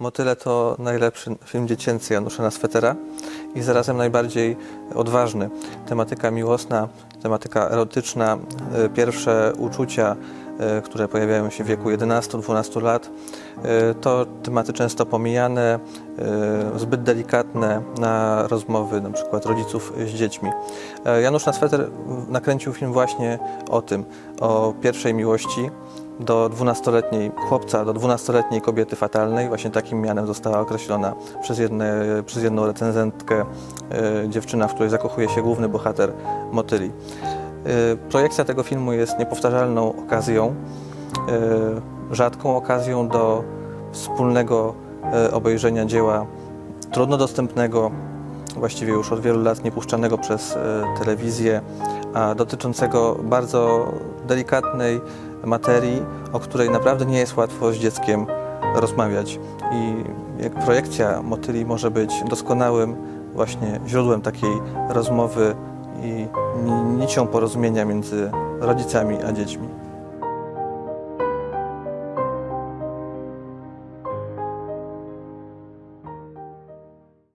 Motyle to najlepszy film dziecięcy Janusza Naswetera i zarazem najbardziej odważny. Tematyka miłosna, tematyka erotyczna, e, pierwsze uczucia, e, które pojawiają się w wieku 11-12 lat, e, to tematy często pomijane, zbyt delikatne na rozmowy przykład rodziców z dziećmi. Janusz Nasweter nakręcił film właśnie o tym, o pierwszej miłości, do 12-letniej chłopca, do 12-letniej kobiety fatalnej. Właśnie takim mianem została określona przez, jedne, przez jedną recenzentkę e, dziewczyna, w której zakochuje się główny bohater Motyli. E, projekcja tego filmu jest niepowtarzalną okazją, e, rzadką okazją do wspólnego obejrzenia dzieła trudno dostępnego, właściwie już od wielu lat niepuszczanego przez e, telewizję, a dotyczącego bardzo delikatnej materii, o której naprawdę nie jest łatwo z dzieckiem rozmawiać. I projekcja motyli może być doskonałym właśnie źródłem takiej rozmowy i ni- nicią porozumienia między rodzicami a dziećmi.